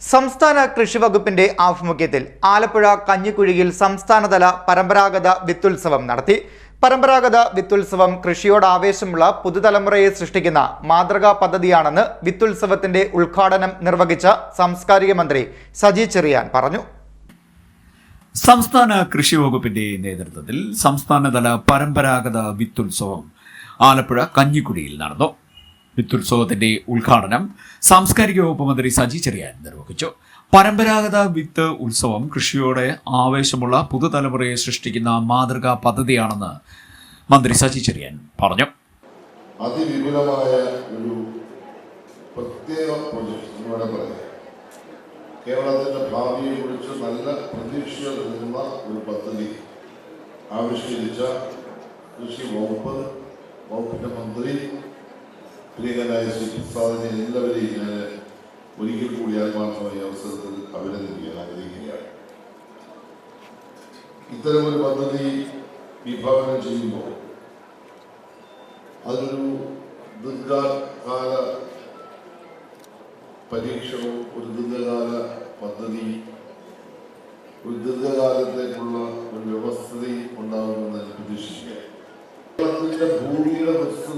സംസ്ഥാന കൃഷി വകുപ്പിന്റെ ആഭിമുഖ്യത്തിൽ ആലപ്പുഴ കഞ്ഞിക്കുഴിയിൽ സംസ്ഥാനതല പരമ്പരാഗത വിത്തുത്സവം നടത്തി. പരമ്പരാഗത വിത്തുത്സവം കൃഷിയോട് ആവേശമുള്ള പുതുതലമുറയെ സൃഷ്ടിക്കുന്ന മാതൃകാ പദ്ധതിയാണെന്ന് വിത്തുത്സവത്തിന്റെ ഉദ്ഘാടനം നിർവഹിച്ച സാംസ്കാരിക മന്ത്രി സജി ചെറിയാൻ പറഞ്ഞു. സംസ്ഥാന കൃഷി വകുപ്പിന്റെ നേതൃത്വത്തിൽ സംസ്ഥാനതല പരമ്പരാഗത വിത്തുത്സവം ആലപ്പുഴ കഞ്ഞിക്കുടിയിൽ നടന്നു. വിത്തുത്സവത്തിന്റെ ഉദ്ഘാടനം സാംസ്കാരിക വകുപ്പ് മന്ത്രി സജി ചെറിയാൻ നിർവഹിച്ചു. പരമ്പരാഗത വിത്ത് ഉത്സവം കൃഷിയോടെ ആവേശമുള്ള പുതുതലമുറയെ സൃഷ്ടിക്കുന്ന മാതൃകാ പദ്ധതിയാണെന്ന് മന്ത്രി സജി ചെറിയാൻ പറഞ്ഞു. അതിവിപുലമായ ഒരു പ്രത്യേക പ്രൊജക്ട് കേരളത്തിന്റെ ഭാവിയെ ഭാവിയെക്കുറിച്ച് നല്ല പ്രതീക്ഷകൾ നൽകുന്ന ഒരു പദ്ധതി ആവിഷ്കരിച്ച കൃഷി വകുപ്പ് വകുപ്പിന്റെ മന്ത്രി പ്രിയങ്കനായ ശ്രീ പ്രസാദിനെ എല്ലാവരെയും ഞാൻ ഒരിക്കൽ കൂടി ആത്മാർത്ഥമായ അവസരത്തിൽ അഭിനന്ദിക്കാൻ ആഗ്രഹിക്കുകയാണ്. ഇത്തരമൊരു പദ്ധതി വിഭാവനം ചെയ്യുമ്പോൾ അതൊരു ദീർഘകാല പരീക്ഷണവും ഒരു ദീർഘകാല പദ്ധതി ഒരു ദീർഘകാലത്തേക്കുള്ള ഒരു വ്യവസ്ഥിതി ഉണ്ടാകുമെന്ന് ഞാൻ പ്രതീക്ഷിക്കുക കേരളത്തിന്റെ ഭൂമിയുടെ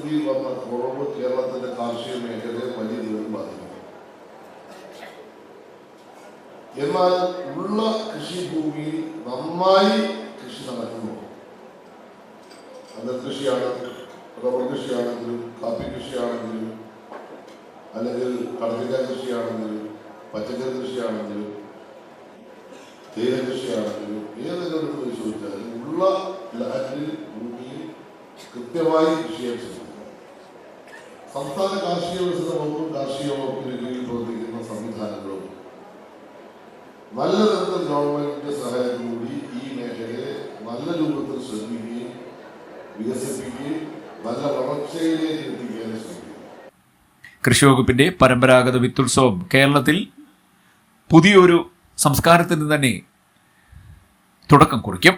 വിസ്തൃതി വന്ന കുറവ് കേരളത്തിന്റെ കാർഷിക മേഖലയെ വലിയ തോതിൽ ബാധിക്കും. എന്നാൽ ഉള്ള കൃഷിഭൂമിയിൽ നന്നായി കൃഷി നടക്കുന്നു. അത് കൃഷിയാണെങ്കിലും റബ്ബർ കൃഷിയാണെങ്കിലും കാപ്പി കൃഷിയാണെങ്കിലും അല്ലെങ്കിൽ കടലിക്ക കൃഷിയാണെങ്കിലും പച്ചക്കറി കൃഷിയാണെങ്കിലും തേയില കൃഷിയാണെങ്കിലും ഏതെങ്കിലും പരിശോധിച്ചാലും ഉള്ള ലാൻഡിൽ ഭൂമിയിൽ കൃത്യമായി കൃഷി ചെയ്യാൻ ശ്രമിക്കുക സംസ്ഥാന കാർഷിക വികസന വകുപ്പും കാർഷിക വകുപ്പിന് കീഴിൽ പ്രവർത്തിക്കുന്ന സംവിധാനങ്ങളും നല്ല തരത്തിൽ ഗവൺമെന്റിന്റെ സഹായത്തോടുകൂടി ഈ മേഖലയെ നല്ല രൂപത്തിൽ ശ്രദ്ധിക്കുകയും വികസിപ്പിക്കുകയും നല്ല വളർച്ചയിലേക്ക് എത്തിക്കാനും ശ്രമിക്കും കൃഷി വകുപ്പിന്റെ പരമ്പരാഗത വിത്തുത്സവം കേരളത്തിൽ പുതിയൊരു സംസ്കാരത്തിന് തന്നെ തുടക്കം കുറിക്കും.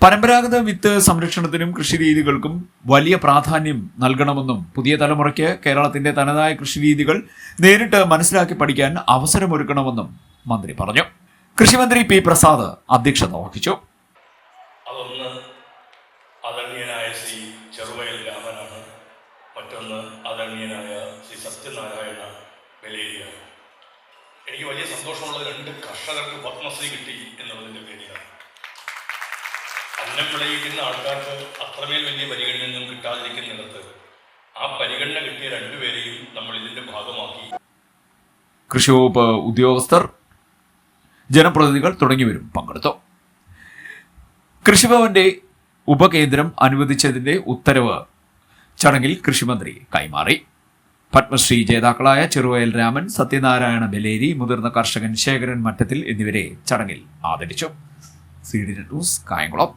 പരമ്പരാഗത വിത്ത് സംരക്ഷണത്തിനും കൃഷിരീതികൾക്കും വലിയ പ്രാധാന്യം നൽകണമെന്നും പുതിയ തലമുറയ്ക്ക് കേരളത്തിന്റെ തനതായ കൃഷിരീതികൾ നേരിട്ട് മനസ്സിലാക്കി പഠിക്കാൻ അവസരമൊരുക്കണമെന്നും മന്ത്രി പറഞ്ഞു. കൃഷിമന്ത്രി പി പ്രസാദ് അധ്യക്ഷത വഹിച്ചു. അതൊന്ന് ആദരണീയനായ ശ്രീ ചെറുവയൽ രാമനാണ്. മറ്റൊന്ന് ആദരണീയനായ ശ്രീ സത്യനാരായണ വെലേരിയാണ് എനിക്ക് വലിയ സന്തോഷമുള്ള രണ്ട് കർഷകർക്ക് പത്മശ്രീ കിട്ടി എന്നുള്ളതിന്റെ പേരിലാണ്. അന്നം വിളയിക്കുന്ന ആൾക്കാർക്ക് അത്രമേൽ വലിയ പരിഗണനയൊന്നും കിട്ടാതിരിക്കുന്നിടത്ത് ആ പരിഗണന കിട്ടിയ രണ്ടുപേരെയും നമ്മൾ ഇതിന്റെ ഭാഗമാക്കി. കൃഷി വകുപ്പ് ഉദ്യോഗസ്ഥർ ജനപ്രതിനിധികൾ തുടങ്ങിയവരും പങ്കെടുത്തു. കൃഷിഭവന്റെ ഉപകേന്ദ്രം അനുവദിച്ചതിന്റെ ഉത്തരവ് ചടങ്ങിൽ കൃഷിമന്ത്രി കൈമാറി. പത്മശ്രീ ജേതാക്കളായ ചെറുവയൽ രാമൻ സത്യനാരായണ ബലേരി മുതിർന്ന കർഷകൻ ശേഖരൻ മറ്റത്തിൽ എന്നിവരെ ചടങ്ങിൽ ആദരിച്ചു. C D news Kayamkulam.